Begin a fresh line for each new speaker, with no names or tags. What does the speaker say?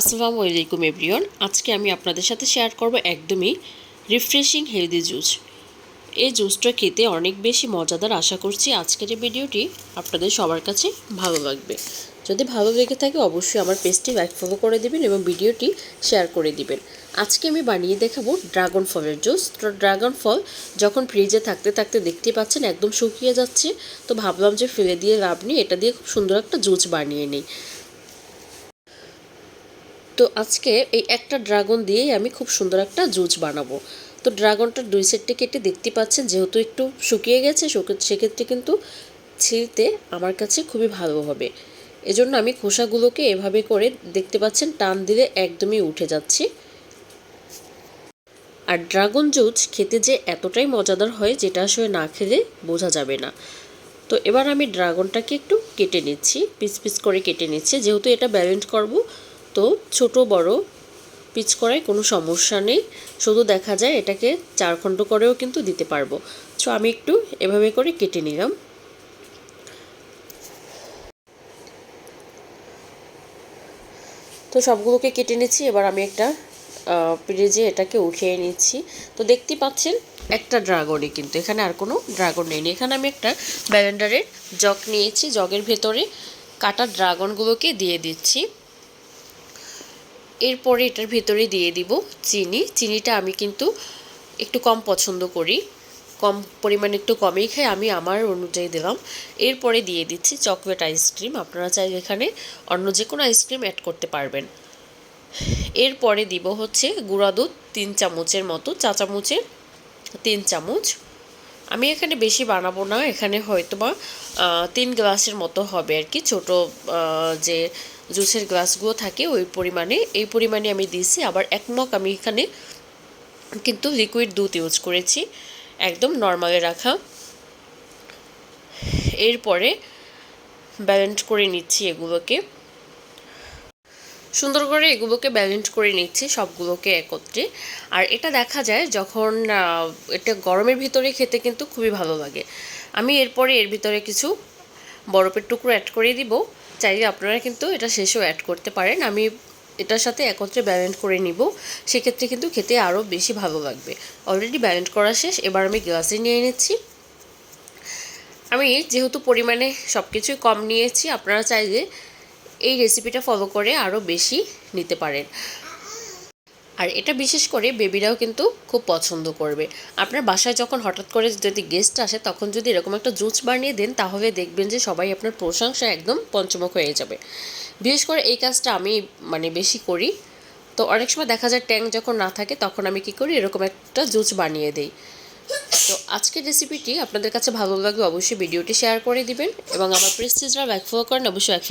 আসসালামু আলাইকুম এভরিওয়ান আজকে আমি আপনাদের সাথে শেয়ার করব একদমই রিফ্রেশিং হেলদি জুস এই জুসটা খেতে অনেক বেশি মজাদার আশা করছি আজকের এই ভিডিওটি আপনাদের সবার কাছে ভালো লাগবে। যদি ভালো লেগে থাকে অবশ্যই আমার পেজটি লাইক ফলো করে দিবেন এবং ভিডিওটি শেয়ার করে দিবেন। আজকে আমি বানিয়ে দেখাবো ড্রাগন ফলের জুস তো ড্রাগন ফল যখন ফ্রিজে থাকতে থাকতে দেখতে পাচ্ছেন একদম শুকিয়ে যাচ্ছে। তো ভাবলাম যে ফেলে দিয়ে লাভ নেই, এটা দিয়ে খুব সুন্দর একটা জুস বানিয়ে নিই। তো আজকে এই একটা ড্রাগন দিয়েই আমি খুব সুন্দর একটা জুস বানাবো। তো ড্রাগনটার দুই সেটটি কেটে দেখতে পাচ্ছেন, যেহেতু একটু শুকিয়ে গেছে সেক্ষেত্রে কিন্তু ছিলতে আমার কাছে খুবই ভালো হবে। এজন্য আমি খোসাগুলোকে এভাবে করে দেখতে পাচ্ছেন, টান দিলে একদমই উঠে যাচ্ছে। আর ড্রাগন জুস খেতে যে এতটাই মজাদার হয়, যেটা আসলে না খেলে বোঝা যাবে না। তো এবার আমি ড্রাগনটাকে একটু কেটে নিচ্ছি, পিস পিস করে কেটে নিচ্ছি। যেহেতু এটা ব্যালেন্স করব তো ছোট, বড়, পিচ করায় কোনো সমস্যা নেই। শুধু দেখা যায় এটাকে চার খণ্ড করেও কিন্তু দিতে পারব। সো আমি একটু এভাবে করে কেটে নিলাম। তো সবগুলোকে কেটে নিচ্ছি। এবার আমি একটা ফ্রিজে এটাকে উঠিয়ে নিচ্ছি। তো দেখতে পাচ্ছেন, একটা ড্রাগনই কিন্তু। এখানে আর কোনো ড্রাগন নেই। এখানে আমি একটা ব্যালেন্ডারের জগ নিয়েছি। জগের ভেতরে কাটা ড্রাগনগুলোকে দিয়ে দিচ্ছি। এরপরে এটার ভেতরে দিয়ে দিব চিনি। চিনিটা আমি কিন্তু একটু কম পছন্দ করি। কম পরিমাণে একটু কমেই খাই, আমি আমার অনুযায়ী দিলাম। এরপরে দিয়ে দিচ্ছি চকলেট আইসক্রিম আপনারা চাইলে এখানে অন্য যে কোনো আইসক্রিম অ্যাড করতে পারবেন। এরপরে দিব হচ্ছে গুঁড়া দুধ তিন চামচের মতো, চা চামচের তিন চামচ। আমি এখানে বেশি বানাবো না, এখানে হয়তো বা তিন গ্লাসের মতো হবে আর কি। ছোটো যে জুসের গ্লাসগুলো থাকে ওই পরিমাণে, এই পরিমাণে আমি দিয়েছি। আবার এক মগ আমি এখানে কিন্তু লিকুইড দুধ ইউজ করেছি, একদম নর্মালে রাখা। এরপরে ব্যালেন্স করে নিচ্ছি এগুলোকে। সুন্দর করে এগুলোকে ব্যালেন্স করে নিচ্ছি, সবগুলোকে একত্রে। আর এটা দেখা যায় যখন এটা গরমের ভিতরে খেতে কিন্তু খুবই ভালো লাগে। আমি এরপরে এর ভিতরে কিছু বরফের টুকরো অ্যাড করে দিব। চাইলে আপনারা কিন্তু এটা শেষেও অ্যাড করতে পারেন। আমি এটার সাথে একত্রে ব্যালেন্স করে নিব। সেক্ষেত্রে কিন্তু খেতে আরও বেশি ভালো লাগবে। অলরেডি ব্যালেন্স করা শেষ, এবার আমি গ্লাসে নিয়ে নিচ্ছি। আমি যেহেতু পরিমাণে সব কিছুই কম নিয়েছি, আপনারা চাইলে এই রেসিপিটা ফলো করে আরও বেশি নিতে পারেন। আর এটা বিশেষ করে বেবিরাও কিন্তু খুব পছন্দ করবে। আপনার বাসায় যখন হঠাৎ করে যদি গেস্ট আসে, তখন যদি এরকম একটা জুস বানিয়ে দেন, তাহলে দেখবেন যে সবাই আপনার প্রশংসা একদম পঞ্চমুখ হয়ে যাবে। বিশেষ করে এই কাজটা আমি মানে বেশি করি। তো অনেক সময় দেখা যায় ট্যাঙ্ক যখন না থাকে, তখন আমি কি করি, এরকম একটা জুস বানিয়ে দিই। তো আজকের রেসিপিটি আপনাদের কাছে ভালো লাগলে অবশ্যই ভিডিওটি শেয়ার করে দিবেন এবং আমার প্রেস্টিজরা ব্যাক ফলো করেন, অবশ্যই ব্যাক